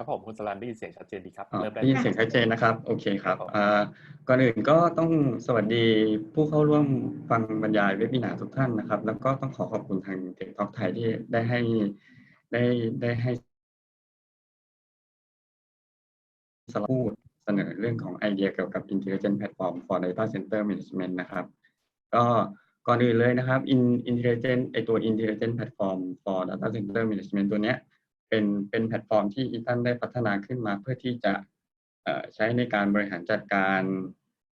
ครับผมคุณสลันได้ยินเสียงชัดเจนดีครับอ๋อเริ่มได้ได้ยินลเสียงชัดเจนนะครับ โอเคครับครับผมอ่าก่อนอื่นก็ต้องสวัสดีผู้เข้าร่วมฟังบรรยายเว็บวินาทุกท่านนะครับ แล้วก็ต้องขอขอบคุณทางเทคท็อกไทยที่ได้ให้ได้ได้ให้สลับพูดเสนอเรื่องของไอเดียเกี่ยวกับ Intelligent Platform for Data Center Management นะครับ ก็ก่อนอื่นเลยนะครับ In Intelligent ไอตัว Intelligent Platform for Data Center Management ตัวเนี้ย เป็นเป็นแพลตฟอร์มที่อีตันได้พัฒนาขึ้นมาเพื่อที่จะใช้ในการบริหารจัดการ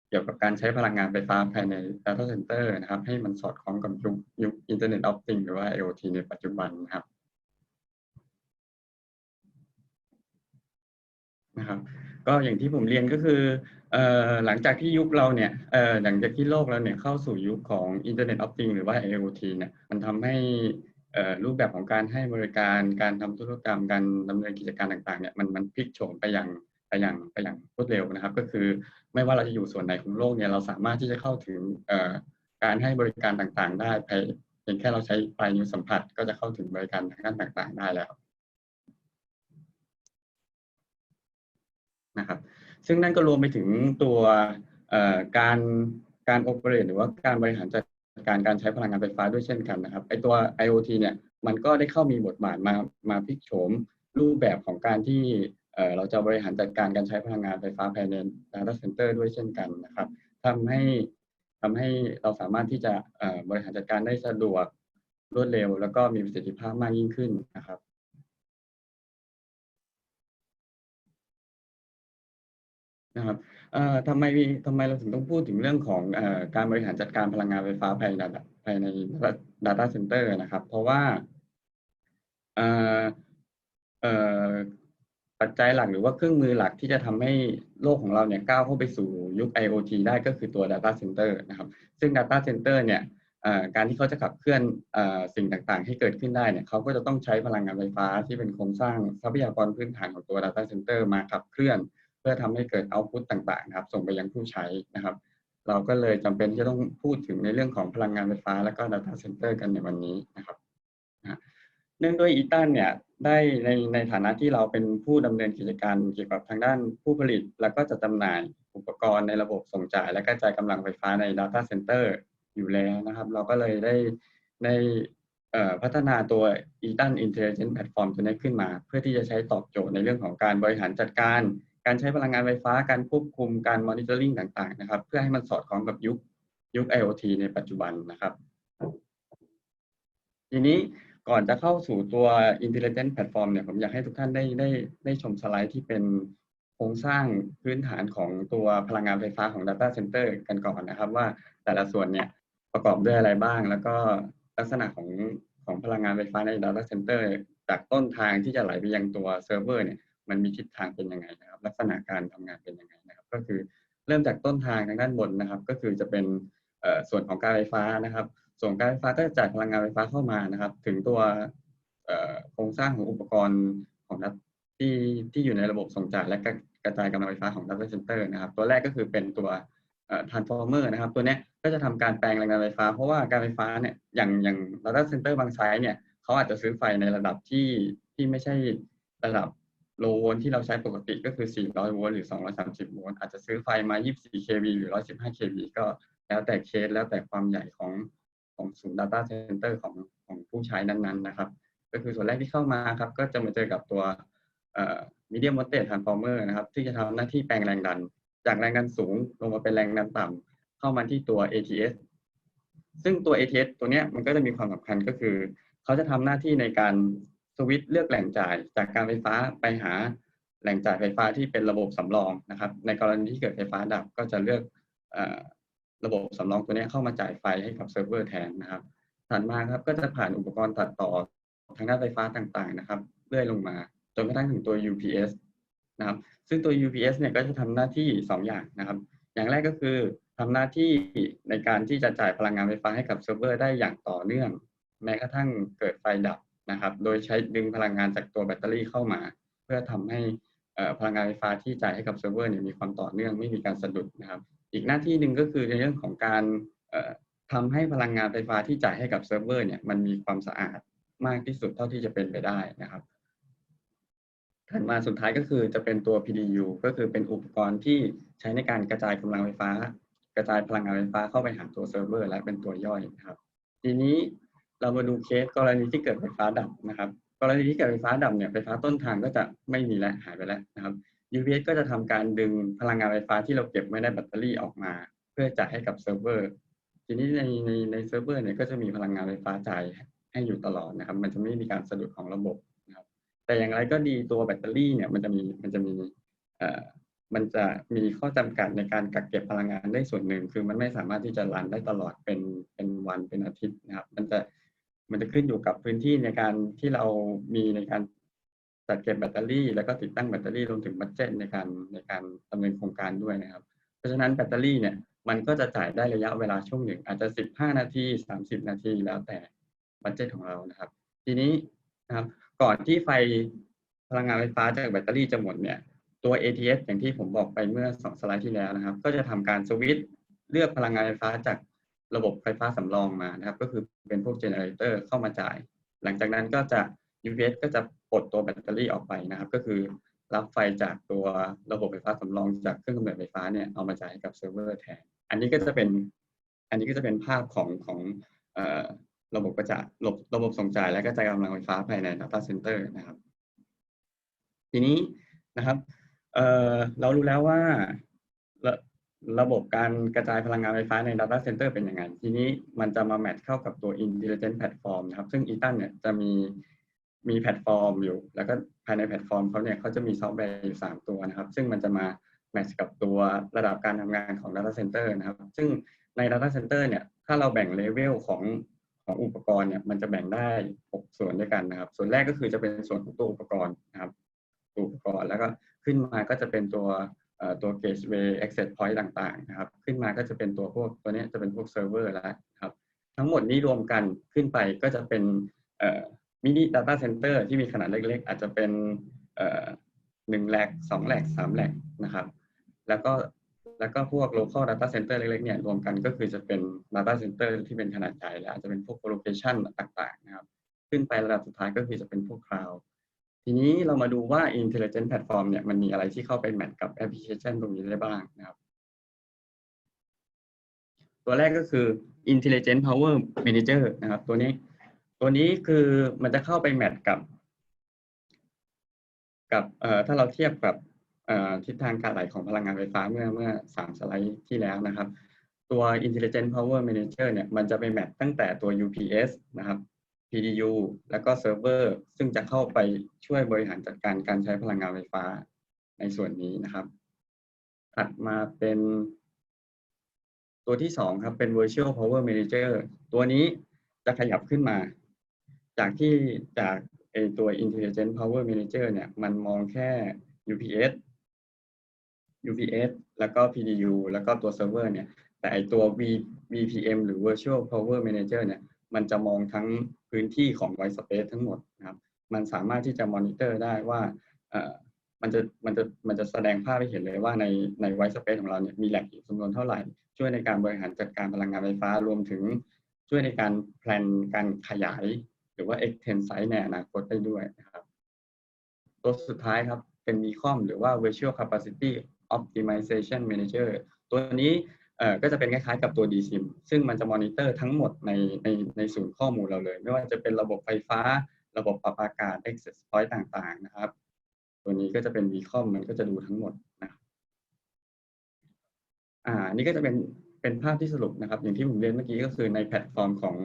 เกี่ยวกับการใช้พลังงานไฟฟ้าภายใน Data Center นะครับ ให้มันสอดคล้องกับยุคยุค Internet of Things หรือว่า IoT ในปัจจุบันนะครับนะครับก็อย่างที่ผมเรียนก็คืออหลังจากที่ยุคเราเนี่ยหลังจากที่โลกเราเนี่ยเข้าสู่ยุคของ Internet of Things หรือว่า IoT เนี่ยมันทำให้ รูปแบบของการให้บริการการทำธุรกรรมการดำเนินกิจการต่างๆเนี่ยมันมันพลิกโฉมไปอย่างไปอย่างไปอย่างรวดเร็วนะครับ ก็คือไม่ว่าเราจะอยู่ส่วนไหนของโลกเนี่ยเราสามารถที่จะเข้าถึงการให้บริการต่างๆ ได้เพียงแค่เราใช้ปลายนิ้วสัมผัสก็จะเข้าถึงบริการทางด้านต่างๆ ได้แล้วนะครับ ซึ่งนั่นก็รวมไปถึงตัวการการโอเปเรตหรือว่าการบริหารจัด การการใช้พลังงานไฟฟ้าด้วยเช่นกันนะครับไอตัว IoT เนี่ยมันก็ได้เข้ามีบทบาทมามาพลิกโฉมรูปแบบของการที่เราจะบริหารจัดการการใช้พลังงานไฟฟ้าภายใน Data Center ด้วยเช่นกันนะครับทำให้ทำให้เราสามารถที่จะบริหารจัดการได้สะดวกรวดเร็ว แล้วก็มีประสิทธิภาพมากยิ่งขึ้นนะครับนะครับ ทำไมทำไมเราถึงต้องพูดถึงเรื่องของอการบริหารจัดการพลังงานไฟฟ้าภายในภายใน Data Center นะครับ เพราะว่าปัจจัยหลักหรือว่าเครื่องมือหลักที่จะทำให้โลกของเราเนี่ยก้าวเข้าไปสู่ยุค IoT ได้ก็คือตัว Data Center นะครับ ซึ่ง Data Center เนี่ยเอ่อการที่เขาจะขับเคลื่อนอสิ่งต่างๆ ให้เกิดขึ้นได้เนี่ยเขาก็จะต้องใช้พลังงานไฟฟ้าที่เป็นโครงสร้างทรัพยากรพื้นฐานของตัว Data Center มาขับเคลื่อน พื่อทำให้เกิดเอาพุตต่างๆนะครับ ส่งไปยังผู้ใช้นะครับ เราก็เลยจำเป็นที่จะต้องพูดถึงในเรื่องของพลังงานไฟฟ้า และก็ Data Center กันในวันนี้นะครับเนื่องด้วยอีตันเนี่ยได้ในในฐานะที่เราเป็นผู้ดำเนินกิจการเกี่ยวกับทางด้านผู้ผลิต แล้วก็จะจำหน่ายอุปกรณ์ในระบบส่งจ่าย และกระจายกำลังไฟฟ้าใน Data Center อยู่แล้วนะครับ เราก็เลยได้ได้พัฒนาตัว Eaton Intelligent Platform ตัวนี้ขึ้นมา เพื่อที่จะใช้ตอบโจทย์ในเรื่องของการบริหารจัดการ การใช้พลังงานไฟฟ้าการควบคุมการมอนิเตอร์ลิงต่างๆนะครับ เพื่อให้มันสอดคล้องกับยุคยุค IoT ในปัจจุบันนะครับ ทีนี้ก่อนจะเข้าสู่ตัว Intelligent Platform เนี่ยผมอยากให้ทุกท่านได้ได้ได้ชมสไลด์ที่เป็นโครงสร้างพื้นฐานของตัวพลังงานไฟฟ้าของ Data Center กันก่อนนะครับ ว่าแต่ละส่วนเนี่ยประกอบด้วยอะไรบ้าง แล้วก็ลักษณะของของพลังงานไฟฟ้าใน Data Center จากต้นทางที่จะไหลไปยังตัวเซิร์ฟเวอร์เนี่ย มันมีทิศทางเป็นยังไงนะครับ ลักษณะการทำงานเป็นยังไงนะครับ ก็คือเริ่มจากต้นทางทางด้านบนนะครับ ก็คือจะเป็นส่วนของการไฟฟ้านะครับ ส่วนการไฟฟ้าก็จะจ่ายพลังงานไฟฟ้าเข้ามานะครับ ถึงตัวโครงสร้างของอุปกรณ์ของรัฐที่ที่อยู่ในระบบส่งจ่ายและกระกระจายกำลังไฟฟ้าของ Data Center นะครับ ตัวแรกก็คือเป็นตัวเอ่อ transformer นะครับ ตัวนี้ก็จะทำการแปลงแรงงานไฟฟ้า เพราะว่าการไฟฟ้าเนี่ยอย่างอย่าง Data Center บางไซต์เนี่ยเขาอาจจะซื้อไฟในระดับที่ที่ไม่ใช่ระดับ โลโวลต์ที่เราใช้ปกติก็คือ 400 โวลต์หรือ 230 โวลต์อาจจะซื้อไฟมา 24 kV หรือ 115 kV ก็แล้วแต่เคสแล้วแต่ความใหญ่ของของศูนย์ Data Center ของของผู้ใช้นั้นๆนะครับ ก็คือส่วนแรกที่เข้ามาครับ ก็จะมาเจอกับตัวเอ่อ medium voltage transformer นะครับ ที่จะทำหน้าที่แปลงแรงดัน จากแรงดันสูงลงมาเป็นแรงดันต่ำเข้ามาที่ตัว ATS ซึ่งตัว ATS ตัวเนี้ยมันก็จะมีความสำคัญก็คือ เขาจะทำหน้าที่ในการ สวิตช์เลือกแหล่งจ่ายจากการไฟฟ้าไปหาแหล่งจ่ายไฟฟ้าที่เป็นระบบสำรองนะครับ ในกรณีที่เกิดไฟฟ้าดับก็จะเลือกอระบบสำรองตัวนี้เข้ามาจ่ายไฟให้กับเซิร์ฟเวอร์แทนนะครับ ถัดมาครับก็จะผ่านอุปกรณ์ตัดต่อทางด้านไฟฟ้าต่างๆนะครับเลื่อยลงมาจนกระทั่งถึงตัว UPS นะครับ ซึ่งตัว UPS เนี่ยก็จะทำหน้าที่ 2 อย่างนะครับ อย่างแรกก็คือทำหน้าที่ในการที่จะจ่ายพลังงานไฟฟ้าให้กับเซิร์ฟเวอร์ได้อย่างต่อเนื่อง แม้กระทั่งเกิดไฟดับ นะครับ โดยใช้ดึงพลังงานจากตัวแบตเตอรี่เข้ามา เพื่อทำให้พลังงานไฟฟ้าที่จ่ายให้กับเซิร์ฟเวอร์เนี่ยมีความต่อเนื่องไม่มีการสะดุดนะครับ อีกหน้าที่หนึ่งก็คือในเรื่องของการเอ่อทำให้พลังงานไฟฟ้าที่จ่ายให้กับเซิร์ฟเวอร์เนี่ยมันมีความสะอาดมากที่สุดเท่าที่จะเป็นไปได้นะครับถัดมาสุดท้ายก็คือจะเป็นตัว PDU ก็คือเป็นอุปกรณ์ที่ใช้ในการกระจายกำลังไฟฟ้า กระจายพลังงานไฟฟ้าเข้าไปหาตัวเซิร์ฟเวอร์และเป็นตัวย่อยนะครับ ทีนี้ เรามาดูเคสกรณีที่เกิดไฟฟ้าดับนะครับ กรณีที่เกิดไฟฟ้าดับเนี่ยไฟฟ้าต้นทางก็จะไม่มีแล้วหายไปแล้วนะครับ UPS ก็จะทำการดึงพลังงานไฟฟ้าที่เราเก็บไว้ในแบตเตอรี่ออกมา เพื่อจ่ายให้กับเซิร์ฟเวอร์ ทีนี้ในในในเซิร์ฟเวอร์เนี่ยก็จะมีพลังงานไฟฟ้าจ่ายให้อยู่ตลอดนะครับ มันจะไม่มีการสะดุดของระบบนะครับ แต่อย่างไรก็ดีตัวแบตเตอรี่เนี่ยมันจะมีมันจะมีเอ่อมันจะมีข้อจำกัดในการกักเก็บพลังงานได้ส่วนหนึ่ง คือมันไม่สามารถที่จะรันได้ตลอดเป็นเป็นวันเป็นอาทิตย์นะครับ มันจะ มันจะขึ้นอยู่กับพื้นที่ในการที่เรามีในการจัดเก็บแบตเตอรี่ แล้วก็ติดตั้งแบตเตอรี่รวมถึงบัตเจ็ตในการในการดำเนินโครงการด้วยนะครับ เพราะฉะนั้นแบตเตอรี่เนี่ยมันก็จะจ่ายได้ระยะเวลาช่วงหนึ่ง อาจจะ 15 นาที 30 นาทีแล้วแต่บัตเจ็ตของเรานะครับ ทีนี้นะครับก่อนที่ไฟพลังงานไฟฟ้าจากแบตเตอรี่จะหมดเนี่ยตัว ATS อย่างที่ผมบอกไปเมื่อสองสไลด์ที่แล้วนะครับ ก็จะทำการสวิตช์เลือกพลังงานไฟฟ้าจาก ระบบไฟฟ้าสำรองมานะครับ ก็คือเป็นพวกเจเนเรเตอร์เข้ามาจ่าย หลังจากนั้นก็จะ UPS ก็จะปลดตัวแบตเตอรี่ออกไปนะครับ ก็คือรับไฟจากตัวระบบไฟฟ้าสำรองจากเครื่องกำเนิดไฟฟ้าเนี่ยเอามาจ่ายให้กับเซิร์ฟเวอร์แทน อันนี้ก็จะเป็น อันนี้ก็จะเป็นภาพของของระบบกระจายระบบระบบส่งจ่ายและกระจายกำลังไฟฟ้าภายใน Data Center นะครับ ทีนี้นะครับเเรารู้แล้วว่า ระบบการกระจายพลังงานไฟฟ้าใน Data Center เป็นยังไง ทีนี้มันจะมาแมทเข้ากับตัว Intelligent Platform นะครับ ซึ่ง e t a n เนี่ยจะมีมีแพลตฟอร์มอยู่ แล้วก็ภายในแพลตฟอร์มเขาเนี่ยเขาจะมีซอฟต์แวร์อยู่ 3 ตัวนะครับ ซึ่งมันจะมาแมทช์กับตัวระดับการทำงานของ Data Center นะครับ ซึ่งใน Data Center เนี่ยถ้าเราแบ่งเลเวลของของอุปกรณ์เนี่ยมันจะแบ่งได้ 6 ส่วนด้วยกันนะครับ ส่วนแรกก็คือจะเป็นส่วนของตัวอุปกรณ์นะครับตัวอุปกรณ์แล้วก็ขึ้นมาก็จะเป็นตัว ตัว gateway access point ต่างๆนะครับ ขึ้นมาก็จะเป็นตัวพวกตัวนี้จะเป็นพวกเซิร์ฟเวอร์แล้วครับ ทั้งหมดนี้รวมกันขึ้นไปก็จะเป็นมินิ data center ที่มีขนาดเล็กๆ อาจจะเป็นหนึ่งแลกสองแลกสามแลกนะครับ แล้วก็แล้วก็พวก local data center เล็กๆเนี่ยรวมกันก็คือจะเป็น data center ที่เป็นขนาดใหญ่และอาจจะเป็นพวก location ต่างๆนะครับ ขึ้นไประดับสุดท้ายก็คือจะเป็นพวก cloud ทีนี้เรามาดูว่า intelligent platform เนี่ยมันมีอะไรที่เข้าไปแมทกับแอปพลิเคชันตรงนี้ได้บ้างนะครับ ตัวแรกก็คือ intelligent power manager นะครับ ตัวนี้ ตัวนี้คือมันจะเข้าไปแมทกับ กับเอ่อถ้าเราเทียบกับเอ่อทิศทางการไหลของพลังงานไฟฟ้าเมื่อเมื่อสามสไลด์ที่แล้วนะครับ ตัว intelligent power manager เนี่ยมันจะไปแมทตั้งแต่ตัว UPS นะครับ PDU แล้วก็เซิร์ฟเวอร์ซึ่งจะเข้าไปช่วยบริหารจัดการการใช้พลังงานไฟฟ้าในส่วนนี้นะครับถัดมาเป็นตัวที่สองครับเป็น virtual power manager ตัวนี้จะขยับขึ้นมา จากที่จากไอตัว intelligent power manager เนี่ยมันมองแค่ UPS UPS แล้วก็ PDU แล้วก็ตัวเซิร์ฟเวอร์เนี่ย แต่ไอตัว VPM หรือ virtual power manager เนี่ย มันจะมองทั้งพื้นที่ของ white space ทั้งหมดนะครับ มันสามารถที่จะมอนิเตอร์ได้ว่ามันจะมันจะมันจะแสดงภาพให้เห็นเลยว่าในใน white space ของเราเนี่ยมีแหล่งจำนวนเท่าไหร่ ช่วยในการบริหารจัดการพลังงานไฟฟ้ารวมถึงช่วยในการแพลนการขยาย หรือว่า extend site ในอนาคตได้ด้วยนะครับตัวสุดท้ายครับเป็น VCOM หรือว่า Virtual Capacity Optimization Manager ตัวนี้ ก็จะเป็นคล้ายๆกับตัว DSIM ซึ่งมันจะมอนิเตอร์ทั้งหมดในในในศูนย์ข้อมูลเราเลย ไม่ว่าจะเป็นระบบไฟฟ้า ระบบปรับอากาศ access point ต่างๆ นะครับ ตัวนี้ก็จะเป็น VCOM มันก็จะดูทั้งหมดนะครับอ่านี่ก็จะเป็นเป็นภาพที่สรุปนะครับ อย่างที่ผมเรียนเมื่อกี้ก็คือในแพลตฟอร์มของ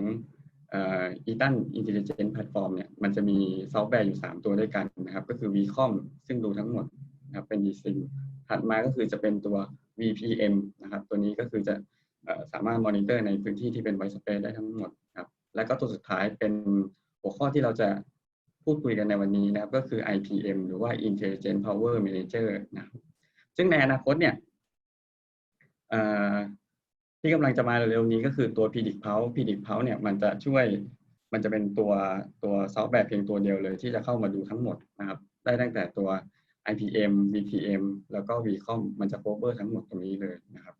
อ่อ Eaton Intelligent Platform เนี่ยมันจะมีซอฟต์แวร์อยู่ 3 ตัวด้วยกันนะครับ ก็คือ VCOM ซึ่งดูทั้งหมดนะครับเป็น DSIM ถัดมาก็คือจะเป็นตัว VPM นะครับ ตัวนี้ก็คือจะสามารถมอนิเตอร์ในพื้นที่ที่เป็น white space ได้ทั้งหมดครับ แล้วก็ตัวสุดท้ายเป็นหัวข้อที่เราจะพูดคุยกันในวันนี้นะครับ ก็คือ IPM หรือว่า Intelligent Power Manager นะครับซึ่งในอนาคตเนี่ยที่กำลังจะมาเร็วๆนี้ก็คือตัว Predict Pulse Predict Pulse เนี่ยมันจะช่วยมันจะเป็นตัวตัวซอฟต์แวร์เพียงตัวเดียวเลยที่จะเข้ามาดูทั้งหมดนะครับ ได้ตั้งแต่ตัว IPM VPM แล้วก็ VCOM มันจะ cover ทั้งหมดตรงนี้เลยนะครับ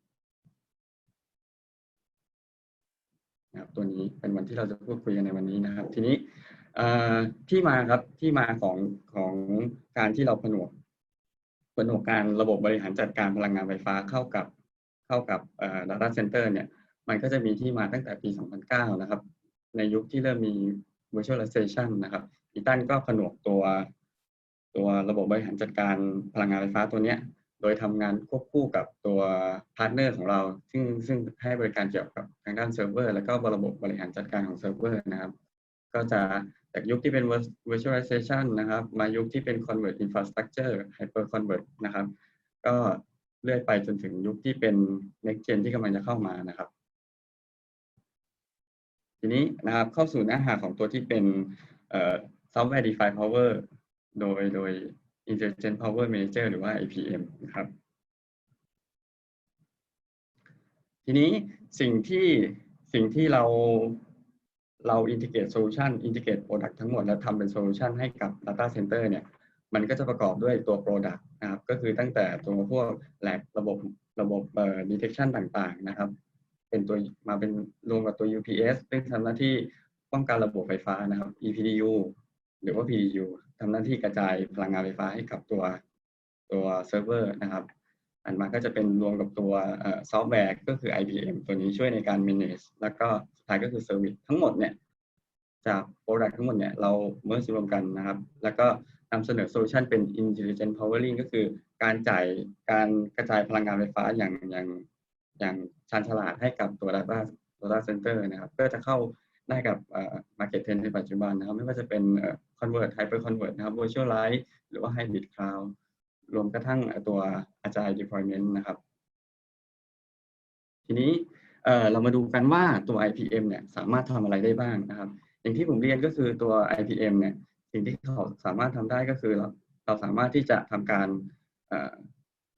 นะครับตัวนี้เป็นวันที่เราจะพูดคุยกันในวันนี้นะครับ ทีนี้ที่มาครับที่มาของของการที่เราผนวกผนวกการระบบบริหารจัดการพลังงานไฟฟ้าเข้ากับเข้ากับเอ่อ data center เนี่ย มันก็จะมีที่มาตั้งแต่ปี 2009 นะครับ ในยุคที่เริ่มมี virtualization นะครับอีตันก็ผนวกตัว ตัวระบบบริหารจัดการพลังงานไฟฟ้าตัวเนี้ยโดยทำงานควบคู่กับตัวพาร์ทเนอร์ของเรา ซึ่งซึ่งให้บริการเกี่ยวกับทางด้านเซิร์ฟเวอร์แล้วก็ระบบบริหารจัดการของเซิร์ฟเวอร์นะครับ ก็จะจากยุคที่เป็น virtualization นะครับ มายุคที่เป็น convert infrastructure hyper convert นะครับ ก็เลื่อยไปจนถึงยุคที่เป็น next gen ที่กำลังจะเข้ามานะครับ ทีนี้นะครับเข้าสู่เนื้อหาของตัวที่เป็นเอ่อ software defined power โดยโดย intelligent power manager หรือว่า IPM นะครับ ทีนี้สิ่งที่สิ่งที่เราเรา integrate solution integrate product ทั้งหมด แล้วทำเป็น solution ให้กับ data center เนี่ย มันก็จะประกอบด้วยตัว product นะครับ ก็คือตั้งแต่ตัวพวก lab ระบบระบบเอ่อ detection ต่างๆนะครับ เป็นตัวมาเป็นรวมกับตัว UPS ซึ่งทำหน้าที่ป้องกันระบบไฟฟ้านะครับ EPDU หรือว่า PDU ทำหน้าที่กระจายพลังงานไฟฟ้าให้กับตัวตัวเซิร์ฟเวอร์นะครับ อันมาก็จะเป็นรวมกับตัวซอฟต์แวร์ก็คือ IPM ตัวนี้ช่วยในการ manage แล้วก็สุดท้ายก็คือ service ทั้งหมดเนี่ยจาก product ทั้งหมดเนี่ยเราเมื่อรวมกันนะครับ แล้วก็นำเสนอโซลูชันเป็น intelligent powering ก็คือการจ่ายการกระจายพลังงานไฟฟ้าอย่างอย่างอย่างชาญฉลาดให้กับตัว data data center นะครับเพื่อจะเข้าได้กับ market trend ในปัจจุบันนะครับ ไม่ว่าจะเป็น convert hyper convert นะครับ virtualize หรือว่า hybrid cloud รวมกระทั่งตัว agile deployment นะครับ ทีนี้เรามาดูกันว่าตัว IPM เนี่ยสามารถทำอะไรได้บ้างนะครับ อย่างที่ผมเรียนก็คือตัว IPM เนี่ยสิ่งที่เขาสามารถทำได้ก็คือเราเราสามารถที่จะทำการ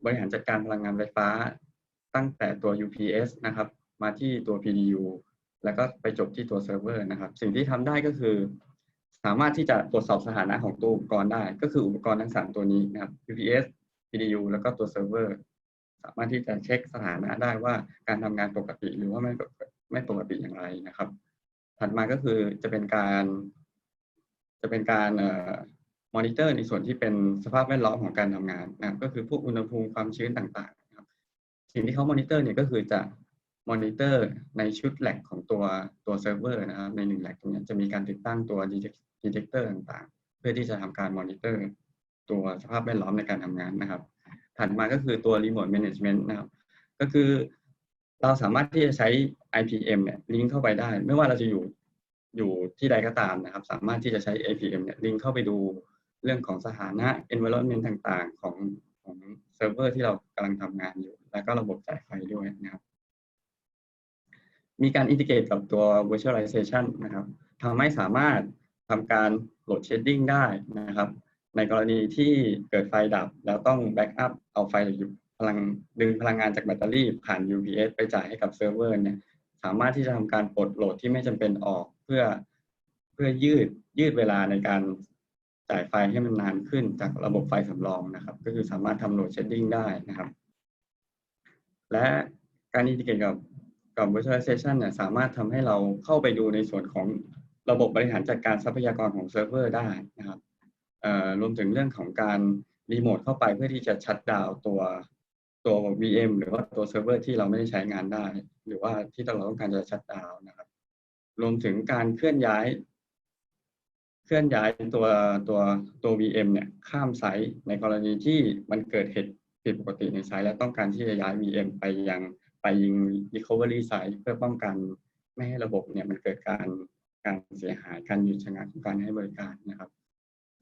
บริหารจัดการพลังงานไฟฟ้า ตั้งแต่ตัว UPS นะครับ มาที่ตัว PDU แล้วก็ไปจบที่ตัวเซิร์ฟเวอร์นะครับ สิ่งที่ทำได้ก็คือ สามารถที่จะตรวจสอบสถานะของตัวอุปกรณ์ได้ ก็คืออุปกรณ์ทั้งสามตัวนี้นะครับ UPS PDU แล้วก็ตัวเซิร์ฟเวอร์สามารถที่จะเช็คสถานะได้ว่าการทำงานปกติหรือว่าไม่ไม่ปกติอย่างไรนะครับ ถัดมาก็คือจะเป็นการ จะเป็นการมอนิเตอร์ในส่วนที่เป็นสภาพแวดล้อมของการทำงานนะครับ ก็คือพวกอุณหภูมิความชื้นต่างๆนะครับ สิ่งที่เขามอนิเตอร์เนี่ยก็คือจะมอนิเตอร์ในชุดแหลกของตัวตัวเซิร์ฟเวอร์นะครับ ในหนึ่งแหลกตรงนี้จะมีการติดตั้งตัว ดีเทคเตอร์ต่างๆ เพื่อที่จะทำการมอนิเตอร์ตัวสภาพแวดล้อมในการทำงานนะครับ ถัดมาก็คือตัว Remote Management นะครับ ก็คือเราสามารถที่จะใช้ IPM เนี่ยลิงก์เข้าไปได้ ไม่ว่าเราจะอยู่อยู่ที่ใดก็ตามนะครับ สามารถที่จะใช้ IPM เนี่ยลิงก์เข้าไปดูเรื่องของสถานะ environment ต่างๆ ของของเซิร์ฟเวอร์ที่เรากำลังทำงานอยู่ แล้วก็ระบบจ่ายไฟด้วยนะครับ มีการอินทิเกรตกับตัว virtualization นะครับทำให้สามารถ ทำการโหลดเชดดิ้งได้นะครับ ในกรณีที่เกิดไฟดับ แล้วต้องแบ็กอัพเอาไฟพลังดึงพลังงานจากแบตเตอรี่ผ่าน UPS ไปจ่ายให้กับเซิร์ฟเวอร์เนี่ยสามารถที่จะทำการปลดโหลดที่ไม่จำเป็นออกเพื่อเพื่อยืดยืดเวลาในการจ่ายไฟให้มันนานขึ้นจากระบบไฟสำรองนะครับ ก็คือสามารถทำโหลดเชดดิ้งได้นะครับ และการอินทิเกตกับกับ virtualization เนี่ยสามารถทำให้เราเข้าไปดูในส่วนของ ระบบบริหารจัดการทรัพยากรของเซิร์ฟเวอร์ได้นะครับรวมถึงเรื่องของการรีโมทเข้าไปเพื่อที่จะชัดดาวตัวตัว VM หรือว่าตัวเซิร์ฟเวอร์ที่เราไม่ได้ใช้งานได้ หรือว่าที่เราต้องการจะชัดดาวนะครับ รวมถึงการเคลื่อนย้าย เคลื่อนย้ายตัวตัวตัว VM เนี่ยข้ามไซต์ในกรณีที่มันเกิดเหตุผิดปกติในไซต์และต้องการที่จะย้าย VM ไปยังไปยิง recovery site เพื่อป้องกันไม่ให้ระบบเนี่ยมันเกิดการ การเสียหายการหยุดชะงักของการให้บริการนะครับ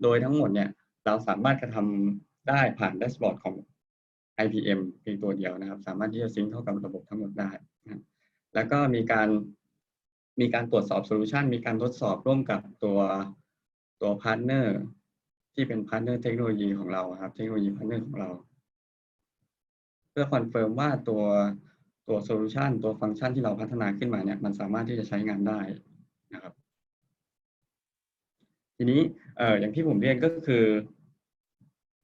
โดยทั้งหมดเนี่ยเราสามารถกระทำได้ผ่านแดชบอร์ดของ IPM เพียงตัวเดียวนะครับ สามารถที่จะซิงค์เข้ากับระบบทั้งหมดได้นะแล้วก็มีการมีการตรวจสอบโซลูชันมีการทดสอบร่วมกับตัวตัวพาร์ทเนอร์ที่เป็นพาร์ทเนอร์เทคโนโลยีของเราครับ เทคโนโลยีพาร์ทเนอร์ของเรา เพื่อคอนเฟิร์มว่าตัวตัวโซลูชันตัวฟังก์ชันที่เราพัฒนาขึ้นมาเนี่ยมันสามารถที่จะใช้งานได้ นะครับ ทีนี้เอ่ออย่างที่ผมเรียนก็คือ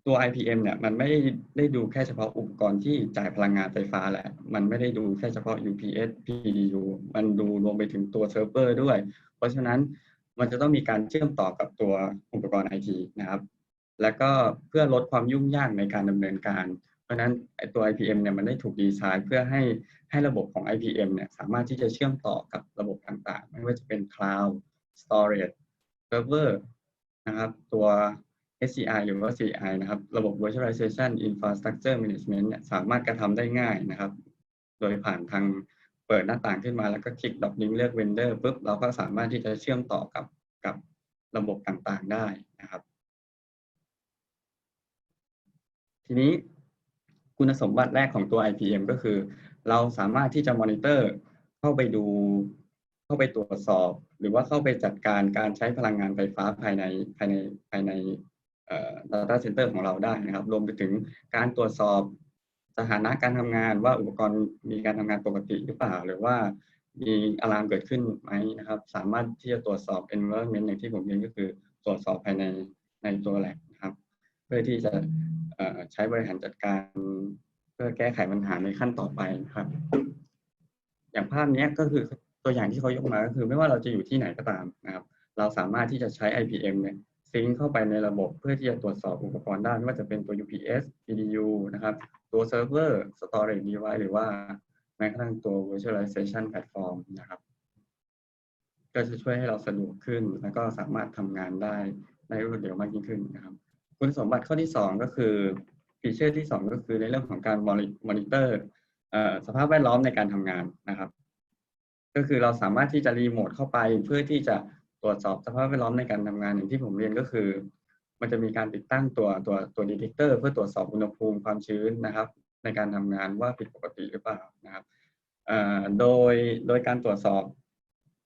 ตัว IPM เนี่ย มันไม่ได้ดูแค่เฉพาะอุปกรณ์ที่จ่ายพลังงานไฟฟ้าแหละ มันไม่ได้ดูแค่เฉพาะ UPS PDU มันดูรวมไปถึงตัวเซิร์ฟเวอร์ด้วย เพราะฉะนั้นมันจะต้องมีการเชื่อมต่อกับตัวอุปกรณ์ไอทีนะครับ แล้วก็เพื่อลดความยุ่งยากในการดำเนินการ เพราะนั้นไอตัว IPM เนี่ยมันได้ถูกดีไซน์เพื่อให้ให้ระบบของ IPM เนี่ยสามารถที่จะเชื่อมต่อกับระบบต่างๆ ไม่ว่าจะเป็น Cloud Storage Server นะครับ ตัว SCI หรือว่า CI นะครับ ระบบ Virtualization Infrastructure Management เนี่ยสามารถกระทำได้ง่ายนะครับ โดยผ่านทางเปิดหน้าต่างขึ้นมาแล้วก็คลิกดอกลิงก์เลือก Vendor ปุ๊บเราก็สามารถที่จะเชื่อมต่อกับกับระบบต่างๆได้นะครับ ทีนี้ คุณสมบัติแรกของตัว IPM ก็คือ เราสามารถที่จะมอนิเตอร์เข้าไปดู เข้าไปตรวจสอบ หรือว่าเข้าไปจัดการการใช้พลังงานไฟฟ้าภายในภายในภายใน data center ของเราได้นะครับ รวมไปถึงการตรวจสอบสถานะการทำงานว่าอุปกรณ์มีการทำงานปกติหรือเปล่า หรือว่ามีอะลามเกิดขึ้นไหมนะครับ สามารถที่จะตรวจสอบ environment อย่างที่ผมเรียนก็คือตรวจสอบภายในในตัวแลบนะครับ เพื่อที่จะ ใช้บริหารจัดการเพื่อแก้ไขปัญหาในขั้นต่อไปนะครับ อย่างภาพนี้ก็คือตัวอย่างที่เขายกมาก็คือ ไม่ว่าเราจะอยู่ที่ไหนก็ตามนะครับ เราสามารถที่จะใช้ IPM เนี่ยซิงเข้าไปในระบบเพื่อที่จะตรวจสอบอุปกรณ์ได้ไม่ว่าจะเป็นตัว UPS PDU นะครับ ตัวเซิร์ฟเวอร์ storage device หรือว่าแม้กระทั่งตัว virtualization platform นะครับ ก็จะช่วยให้เราสะดวกขึ้น แล้วก็สามารถทำงานได้ได้รวดเร็วมากยิ่งขึ้นนะครับ คุณสมบัติข้อที่ 2 ก็คือฟีเจอร์ที่ 2 ก็คือในเรื่องของการมอนิเตอร์สภาพแวดล้อมในการทำงานนะครับ ก็คือเราสามารถที่จะรีโมทเข้าไปเพื่อที่จะตรวจสอบสภาพแวดล้อมในการทำงานอย่างที่ผมเรียนก็คือ มันจะมีการติดตั้งตัวตัวตัวดีเทคเตอร์เพื่อตรวจสอบอุณหภูมิความชื้นนะครับ ในการทำงานว่าผิดปกติหรือเปล่านะครับโดยโดยการตรวจสอบ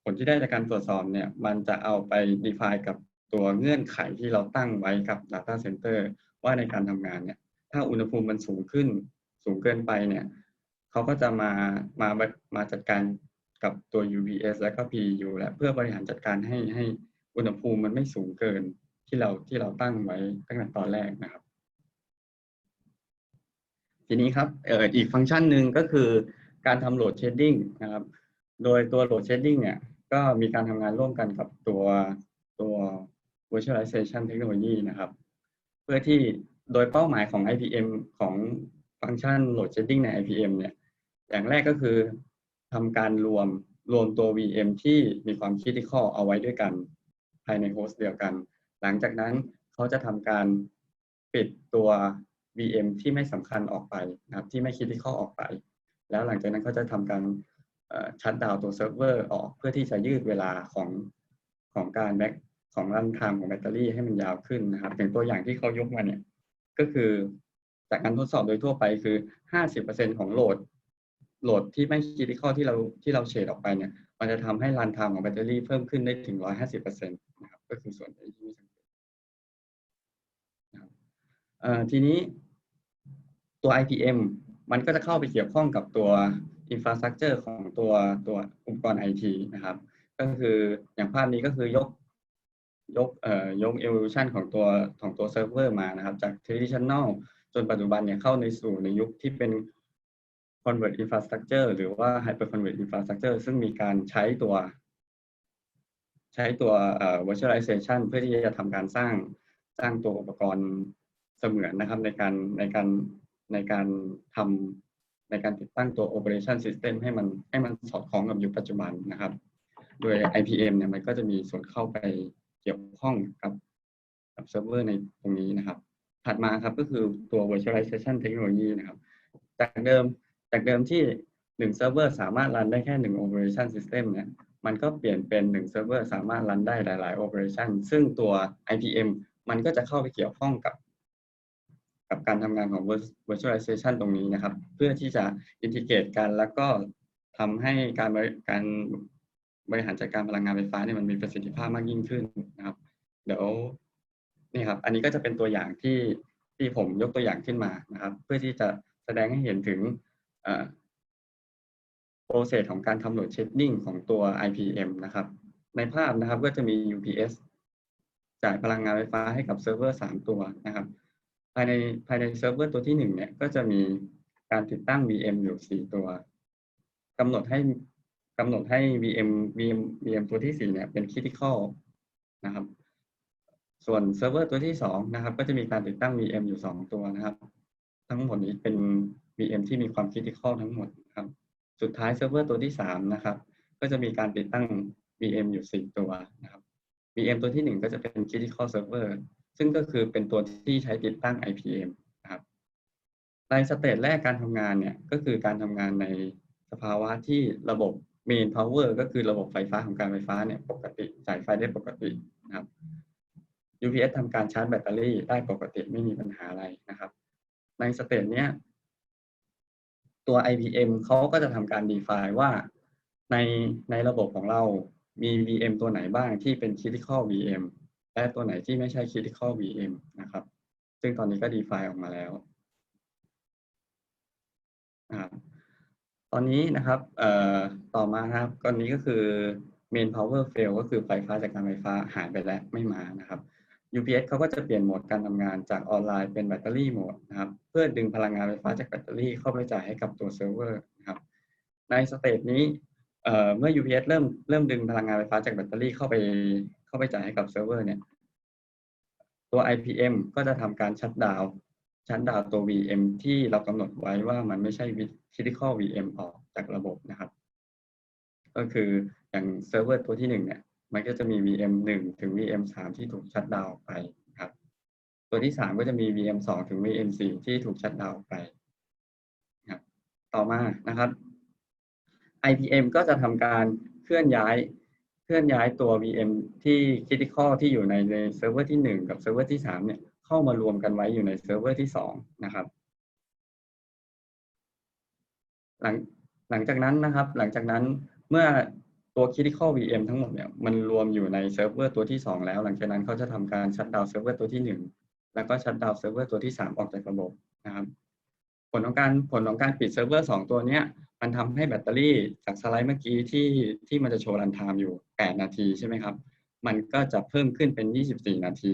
ผลที่ได้จากการตรวจสอบเนี่ยมันจะเอาไป define กับ ตัวเงื่อนไขที่เราตั้งไว้กับ data center ว่าในการทำงานเนี่ย ถ้าอุณหภูมิมันสูงขึ้น สูงเกินไปเนี่ยเขาก็จะมามามาจัดการกับตัว UVS และก็ PU และเพื่อบริหารจัดการให้ให้อุณหภูมิมันไม่สูงเกินที่เราที่เราตั้งไว้ตั้งแต่ตอนแรกนะครับ ทีนี้ครับเอ่ออีกฟังก์ชันหนึ่งก็คือการทำโหลดเชดดิ้งนะครับ โดยตัวโหลดเชดดิ้งเนี่ยก็มีการทำงานร่วมกันกับตัวตัว virtualization technology นะครับ เพื่อที่โดยเป้าหมายของ IPM ของฟังก์ชันโหลดเชดดิ้งใน IPM เนี่ย อย่างแรกก็คือทำการรวมรวมตัว VM ที่มีความ critical เอาไว้ด้วยกัน ภายในโฮสต์เดียวกัน หลังจากนั้นเขาจะทำการปิดตัว VM ที่ไม่สำคัญออกไปนะครับ ที่ไม่ critical ออกไป แล้วหลังจากนั้นเขาจะทำการชัดดาวตัวเซิร์ฟเวอร์ออกเพื่อที่จะยืดเวลาของของการแบ็ก ของรันไทม์ของแบตเตอรี่ให้มันยาวขึ้นนะครับอย่างตัวอย่างที่เขายกมาเนี่ยก็คือจากการทดสอบโดยทั่วไปคือ 50%ของโหลด โหลดที่ไม่คริติคอลที่เราที่เราเฉดออกไปเนี่ย มันจะทำให้รันไทม์ของแบตเตอรี่เพิ่มขึ้นได้ถึง 150%นะครับก็คือส่วนที่ไม่สังเกตนะครับทีนี้ตัว IPM มันก็จะเข้าไปเกี่ยวข้องกับตัว infrastructure ของตัวตัวอุปกรณ์ IT นะครับ ก็คืออย่างภาพนี้ก็คือยก ยกเอ่อยก evolution ของตัวของตัวเซิร์ฟเวอร์มานะครับ จาก traditional จนปัจจุบันเนี่ยเข้าในสู่ในยุคที่เป็น convert infrastructure หรือว่า hyper convert infrastructure ซึ่งมีการใช้ตัว ใช้ตัว virtualization เพื่อที่จะทำการสร้างสร้างตัวอุปกรณ์เสมือนนะครับ ในการในการในการทำในการติดตั้งตัว operation system ให้มันให้มันสอดคล้องกับยุคปัจจุบันนะครับ โดย IPM เนี่ยมันก็จะมีส่วนเข้าไป เกี่ยวข้องกับกับเซิร์ฟเวอร์ในตรงนี้นะครับ ถัดมาครับก็คือตัว virtualization technology นะครับ จากเดิมจากเดิมที่หนึ่งเซิร์ฟเวอร์สามารถรันได้แค่หนึ่ง operation system เนี่ยมันก็เปลี่ยนเป็นหนึ่งเซิร์ฟเวอร์สามารถรันได้หลาย ๆ operation ซึ่งตัว IPM มันก็จะเข้าไปเกี่ยวข้องกับ กับการทำงานของ virtualization ตรงนี้นะครับ เพื่อที่จะอินทิเกรตกันแล้วก็ทำให้การการ บริหารจัดการพลังงานไฟฟ้าเนี่ยมันมีประสิทธิภาพมากยิ่งขึ้นนะครับ เดี๋ยวนี่ครับ อันนี้ก็จะเป็นตัวอย่างที่ที่ผมยกตัวอย่างขึ้นมานะครับ เพื่อที่จะแสดงให้เห็นถึงโปรเซสของการทำโหลดเชดดิ้งของตัว IPM นะครับ ในภาพนะครับก็จะมี UPS จ่ายพลังงานไฟฟ้าให้กับเซิร์ฟเวอร์สามตัวนะครับ ภายในภายในเซิร์ฟเวอร์ตัวที่หนึ่งเนี่ย ก็จะมีการติดตั้ง VM อยู่สี่ตัวกำหนดให้ กำหนดให้ VM VM VM ตัวที่สี่เนี่ยเป็น critical นะครับ ส่วนเซิร์ฟเวอร์ตัวที่สองนะครับ ก็จะมีการติดตั้ง VM อยู่สองตัวนะครับ ทั้งหมดนี้เป็น VM ที่มีความ critical ทั้งหมดครับ สุดท้ายเซิร์ฟเวอร์ตัวที่สามนะครับ ก็จะมีการติดตั้ง VM อยู่สี่ตัวนะครับ VM ตัวที่หนึ่งก็จะเป็น critical server ซึ่งก็คือเป็นตัวที่ใช้ติดตั้ง IPM นะครับ ในสเตจแรกการทำงานเนี่ยก็คือการทำงานในสภาวะที่ระบบ main power ก็คือระบบไฟฟ้าของการไฟฟ้าเนี่ยปกติจ่ายไฟได้ปกตินะครับ UPS ทำการชาร์จแบตเตอรี่ได้ปกติไม่มีปัญหาอะไรนะครับ ในสเตจเนี้ยตัว IPM เขาก็จะทำการ define ว่าในในระบบของเรามี VM ตัวไหนบ้างที่เป็น critical VM และตัวไหนที่ไม่ใช่ critical VM นะครับ ซึ่งตอนนี้ก็ define ออกมาแล้วนะครับ ตอนนี้นะครับเอ่อต่อมาครับตอนนี้ก็คือ main power fail ก็คือไฟฟ้าจากการไฟฟ้าหายไปแล้วไม่มานะครับ UPS เขาก็จะเปลี่ยนโหมดการทำงานจากออนไลน์เป็นแบตเตอรี่โหมดนะครับเพื่อดึงพลังงานไฟฟ้าจากแบตเตอรี่เข้าไปจ่ายให้กับตัวเซิร์ฟเวอร์นะครับในสเตจนี้เอ่อเมื่อ UPS เริ่มเริ่มดึงพลังงานไฟฟ้าจากแบตเตอรี่เข้าไปเข้าไปจ่ายให้กับเซิร์ฟเวอร์เนี่ยตัว IPM ก็จะทำการชัดดาว ชัดดาวตัว VM ที่เรากำหนดไว้ว่ามันไม่ใช่ critical VM ออกจากระบบนะครับ ก็คืออย่างเซิร์ฟเวอร์ตัวที่หนึ่งเนี่ย มันก็จะมี VM 1 ถึง VM 3 ที่ถูกชัดดาวน์ไปนะครับ ตัวที่ 3 ก็จะมี VM 2 ถึง VM 4 ที่ถูกชัดดาวน์ไปครับต่อมานะครับ IPM ก็จะทำการเคลื่อนย้ายเคลื่อนย้ายตัว VM ที่ critical ที่อยู่ในในเซิร์ฟเวอร์ที่ 1 กับเซิร์ฟเวอร์ที่ 3 เนี่ย เข้ามารวมกันไว้อยู่ในเซิร์ฟเวอร์ที่2นะครับ หลังหลังจากนั้นนะครับ หลังจากนั้นเมื่อตัว critical VM ทั้งหมดเนี่ยมันรวมอยู่ในเซิร์ฟเวอร์ตัวที่ 2 แล้ว หลังจากนั้นเขาจะทำการชัดดาวเซิร์ฟเวอร์ตัวที่ 1 แล้วก็ชัดดาวเซิร์ฟเวอร์ตัวที่ 3 ออกจากระบบนะครับ ผลของการผลของการปิดเซิร์ฟเวอร์2ตัวเนี้ยมันทำให้แบตเตอรี่จากสไลด์เมื่อกี้ที่ที่มันจะโชว์รันไทม์อยู่ 8 นาทีใช่ไหมครับ มันก็จะเพิ่มขึ้นเป็น 24 นาที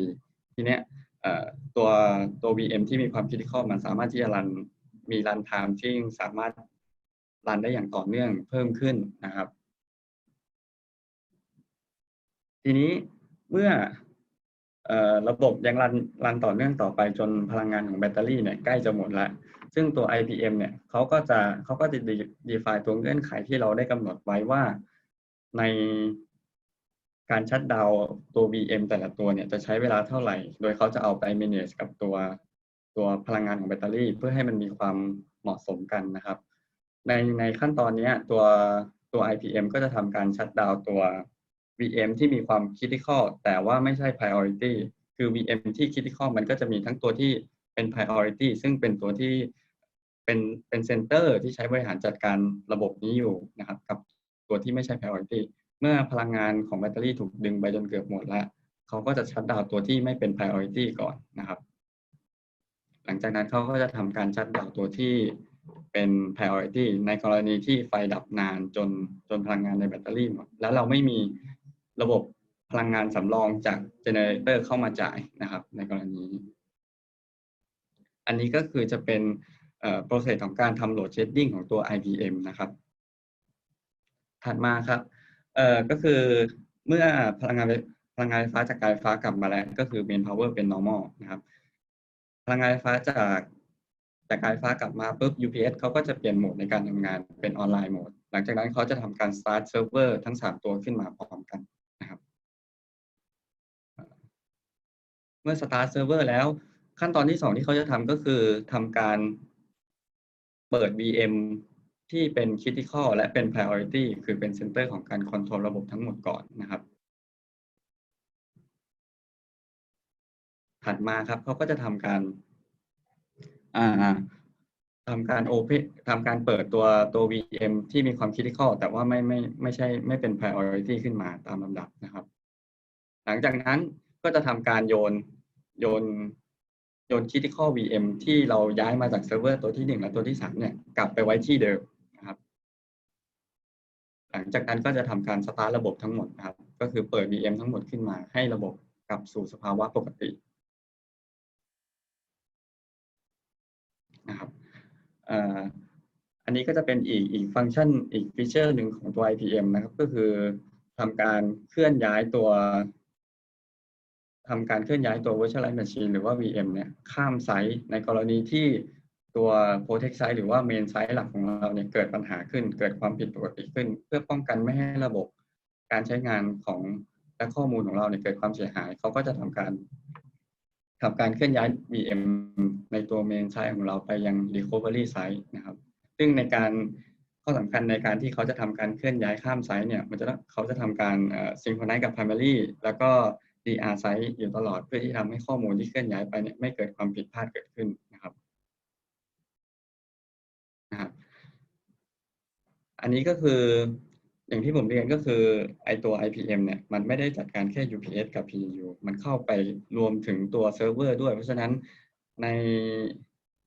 ทีเนี้ย ตัวตัว VM ที่มีความ critical มันสามารถที่จะรันมีรันไทม์ที่สามารถรันได้อย่างต่อเนื่องเพิ่มขึ้นนะครับ ทีนี้เมื่ออระบบยังรันรันต่อเนื่องต่อไปจนพลังงานของแบตเตอรี่เนี่ยใกล้จะหมดล้วซึ่งตัว IPM เนี่ยเขาก็จะเขาก็จะ define ตัวเงื่อนไขที่เราได้กำหนดไว้ว่าใน การชัดดาวตัว VM แต่ละตัวเนี่ยจะใช้เวลาเท่าไหร่ โดยเขาจะเอาไป manage กับตัวตัวพลังงานของแบตเตอรี่ เพื่อให้มันมีความเหมาะสมกันนะครับ ในในขั้นตอนนี้ตัวตัว IPM ก็จะทำการชัดดาวตัว VM ที่มีความ critical แต่ว่าไม่ใช่ priority คือ VM ที่ critical มันก็จะมีทั้งตัวที่เป็น priority ซึ่งเป็นตัวที่เป็นเป็น center ที่ใช้บริหารจัดการระบบนี้อยู่นะครับ กับตัวที่ไม่ใช่ priority เมื่อพลังงานของแบตเตอรี่ถูกดึงไปจนเกือบหมดแล้วเขาก็จะชัดดาวตัวที่ไม่เป็น priority ก่อนนะครับ หลังจากนั้นเขาก็จะทำการชัดดาวตัวที่เป็น priority ในกรณีที่ไฟดับนานจนจนพลังงานในแบตเตอรี่หมด แล้วเราไม่มีระบบพลังงานสำรองจากเจเนเรเตอร์เข้ามาจ่ายนะครับ ในกรณีนี้ อันนี้ก็คือจะเป็นเอ่อ process ของการทำ load shedding ของตัว IPM นะครับ ถัดมาครับ เอ่อก็คือเมื่อพลังงานพลังงานไฟฟ้าจากการไฟฟ้ากลับมาแล้วก็คือ main power เป็น normal นะครับ พลังงานไฟฟ้าจากจากการไฟฟ้ากลับมาปุ๊บ UPS เขาก็จะเปลี่ยนโหมดในการทำงานเป็นออนไลน์โหมด หลังจากนั้นเขาจะทำการ start server ทั้ง 3 ตัวขึ้นมาพร้อมกันนะครับ เมื่อ start server แล้วขั้นตอนที่ 2 ที่เขาจะทำก็คือทำการเปิด VM ที่เป็น critical และเป็น priority คือเป็น center ของการ control ระบบทั้งหมดก่อนนะครับ ถัดมาครับเขาก็จะทำการทำการ open ทำการเปิดตัวตัว VM ที่มีความ critical แต่ว่าไม่ไม่ไม่ใช่ไม่เป็น priority ขึ้นมาตามลำดับนะครับ หลังจากนั้นก็จะทำการโยนโยนโยน critical VM ที่เราย้ายมาจากเซิร์ฟเวอร์ตัวที่หนึ่งและตัวที่สามเนี่ย กลับไปไว้ที่เดิม หลังจากนั้นก็จะทำการสตาร์ทระบบทั้งหมดนะครับ ก็คือเปิด VM ทั้งหมดขึ้นมาให้ระบบกลับสู่สภาวะปกตินะครับอันนี้ก็จะเป็นอีกอีกฟังก์ชันอีกฟีเจอร์หนึ่งของตัว IPM นะครับ ก็คือทำการเคลื่อนย้ายตัวทำการเคลื่อนย้ายตัว virtualized machine หรือว่า VM เนี่ยข้ามไซต์ในกรณีที่ ตัว protect site หรือว่า main site หลักของเราเนี่ยเกิดปัญหาขึ้น เกิดความผิดปกติขึ้น เพื่อป้องกันไม่ให้ระบบการใช้งานของและข้อมูลของเราเนี่ยเกิดความเสียหาย เขาก็จะทำการทำการเคลื่อนย้าย VM ในตัว main site ของเราไปยัง recovery site นะครับ ซึ่งในการข้อสำคัญในการที่เขาจะทำการเคลื่อนย้ายข้ามไซต์เนี่ย มันจะต้องเขาจะทำการซิงโครไนซ์กับ primary แล้วก็ DR ไซต์อยู่ตลอดเพื่อที่ทำให้ข้อมูลที่เคลื่อนย้ายไปเนี่ยไม่เกิดความผิดพลาดเกิดขึ้นนะครับนะครับ อันนี้ก็คืออย่างที่ผมเรียนก็คือไอตัว IPM เนี่ยมันไม่ได้จัดการแค่ UPS กับ PU มันเข้าไปรวมถึงตัวเซิร์ฟเวอร์ด้วย เพราะฉะนั้นใน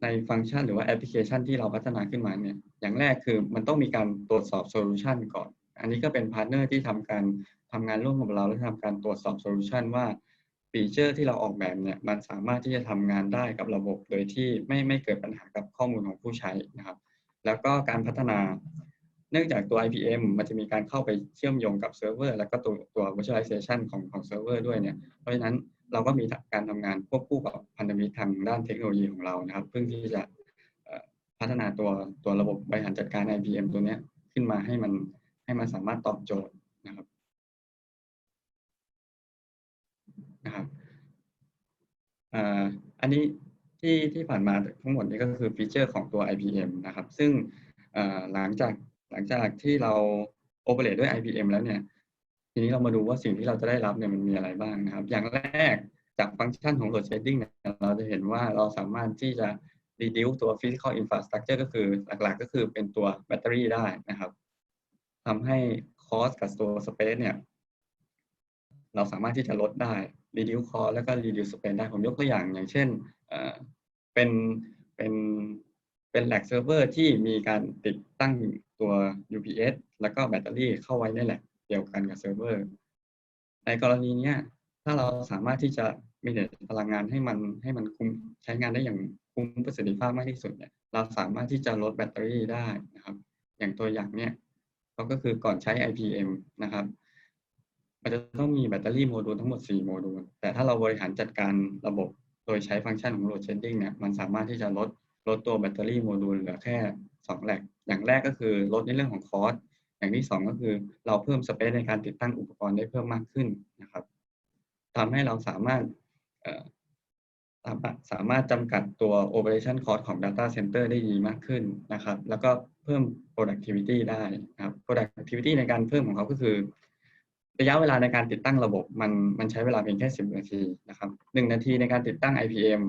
ในฟังก์ชันหรือว่าแอปพลิเคชันที่เราพัฒนาขึ้นมาเนี่ยอย่างแรกคือมันต้องมีการตรวจสอบโซลูชันก่อน อันนี้ก็เป็นพาร์ทเนอร์ที่ทำการทำงานร่วมกับเราและทำการตรวจสอบโซลูชันว่าฟีเจอร์ที่เราออกแบบเนี่ยมันสามารถที่จะทำงานได้กับระบบโดยที่ไม่ไม่เกิดปัญหากับข้อมูลของผู้ใช้นะครับ แล้วก็การพัฒนา เนื่องจากตัว IPM มันจะมีการเข้าไปเชื่อมโยงกับเซิร์ฟเวอร์แล้วก็ตัวตัว virtualization ของของเซิร์ฟเวอร์ด้วยเนี่ย เพราะฉะนั้นเราก็มีการทำงานควบคู่กับพันธมิตรทางด้านเทคโนโลยีของเรานะครับ เพื่อที่จะพัฒนาตัวตัวระบบบริหารจัดการ IPM ตัวนี้ขึ้นมาให้มันให้มันสามารถตอบโจทย์นะครับนะครับอันนี้ที่ที่ผ่านมาทั้งหมดนี้ก็คือฟีเจอร์ของตัว IPM นะครับ ซึ่งหลังจาก หลังจากที่เราโอเปเรตด้วย IPM แล้วเนี่ย ทีนี้เรามาดูว่าสิ่งที่เราจะได้รับเนี่ยมันมีอะไรบ้างนะครับ อย่างแรกจากฟังก์ชันของ load shedding เนี่ยเราจะเห็นว่าเราสามารถที่จะ reduce ตัว physical infrastructure ก็คือหลักๆ ก็คือเป็นตัวแบตเตอรี่ได้นะครับทำให้ cost กับตัว space เนี่ย เราสามารถที่จะลดได้ reduce cost แล้วก็ reduce space ได้ ผมยกตัวอย่างอย่างเช่นเป็นเป็นเป็นแหลกเซิร์ฟเวอร์ที่มีการติดตั้ง ตัว UPS แล้วก็แบตเตอรี่เข้าไว้ในแหลกเดียวกันกับเซิร์ฟเวอร์ในกรณีนี้ถ้าเราสามารถที่จะมีเดพลังงานให้มันให้มันคุ้มใช้งานได้อย่างคุ้มประสิทธิภาพมากที่สุดเนี่ยเราสามารถที่จะลดแบตเตอรี่ได้นะครับ อย่างตัวอย่างเนี่ยก็คือก่อนใช้ IPM นะครับมันจะต้องมีแบตเตอรี่โมดูลทั้งหมด 4 โมดูล แต่ถ้าเราบริหารจัดการระบบโดยใช้ฟังก์ชันของ load shedding เนี่ย มันสามารถที่จะลดลดตัวแบตเตอรี่โมดูลเหลือแค่ 2แหลกอย่างแรกก็คือลดในเรื่องของคอสอย่างที่ 2 ก็คือเราเพิ่มสเปซในการติดตั้งอุปกรณ์ได้เพิ่มมากขึ้นนะครับทำให้เราสามารถสามารถจำกัดตัว operation cost ของ data center ได้ดีมากขึ้นนะครับ แล้วก็เพิ่ม productivity ได้นะครับ productivity ในการเพิ่มของเขาก็คือ ระยะเวลาในการติดตั้งระบบมันมันใช้เวลาเพียงแค่ 10 นาทีนะครับ 1 นาทีในการติดตั้ง IPM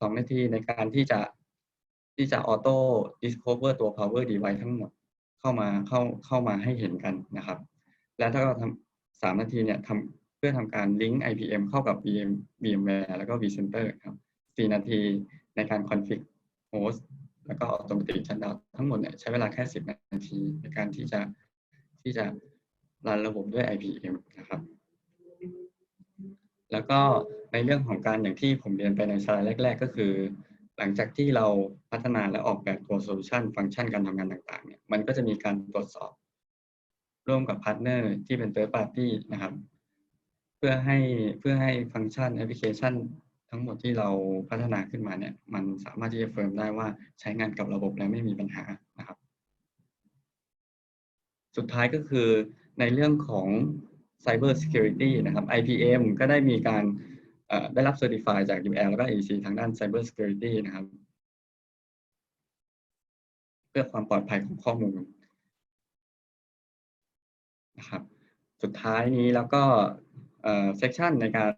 2 นาทีในการที่จะ ที่จะ auto discover ตัว power device ทั้งหมดเข้ามาเข้าเข้ามาให้เห็นกันนะครับ และถ้าเราทำสามนาทีเนี่ยทำเพื่อทำการลิงก์ IPM เข้ากับ VM VMware แล้วก็ vCenter ครับสี่นาทีในการ config host แล้วก็ automatic shutdown ทั้งหมดเนี่ยใช้เวลาแค่สิบนาทีในการที่จะที่จะรันระบบด้วย IPM นะครับ แล้วก็ในเรื่องของการอย่างที่ผมเรียนไปในสไลด์แรก ๆ ก็คือ หลังจากที่เราพัฒนาและออกแบบตัวโซลูชันฟังก์ชันการทำงานต่างๆเนี่ยมันก็จะมีการตรวจสอบ ร่วมกับพาร์ทเนอร์ที่เป็น third party นะครับ เพื่อให้เพื่อให้ฟังก์ชันแอปพลิเคชัน ทั้งหมดที่เราพัฒนาขึ้นมาเนี่ยมันสามารถที่จะเฟิร์มได้ว่าใช้งานกับระบบแล้วไม่มีปัญหานะครับ สุดท้ายก็คือในเรื่องของ Cyber Security นะครับ IPM ก็ได้มีการ ได้รับ Certify จาก UL แล้วก็ AEC ทางด้าน Cyber Security นะครับ เพื่อความปลอดภัยของข้อมูลนะครับสุดท้ายนี้แล้วก็เซสชันในการ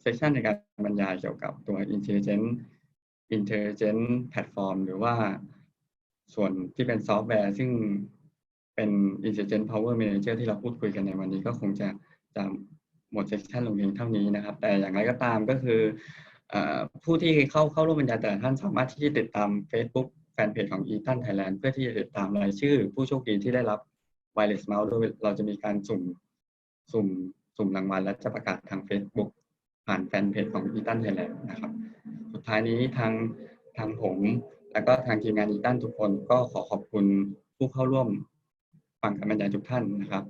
เซสชันในการบรรยายเกี่ยวกับตัว Intelligent Intelligent Platform หรือว่าส่วนที่เป็นซอฟต์แวร์ซึ่งเป็น Intelligent Power Manager ที่เราพูดคุยกันในวันนี้ก็คงจะจะ หมดเซสชันลงเพียงเท่านี้นะครับ แต่อย่างไรก็ตามก็คือผู้ที่เข้าเข้าร่วมบรรยายแต่ท่านสามารถที่จะติดตาม Facebook แฟนเพจของ e t a n Thailand เพื่อที่จะติดตามรายชื่อ ผู้โชคดีที่ได้รับ Wireless Mouse ด้วยเราจะมีการสุ่มสุ่มสุ่มรางวัลและจะประกาศทาง Facebook ผ่านแฟนเพจของ e t a n Thailand นะครับ สุดท้ายนี้ทางทางผม แล้วก็ทางทีมงาน e t a n ทุกคนก็ขอขอบคุณผู้เข้าร่วมฟังการบรรยายทุกท่านนะครับ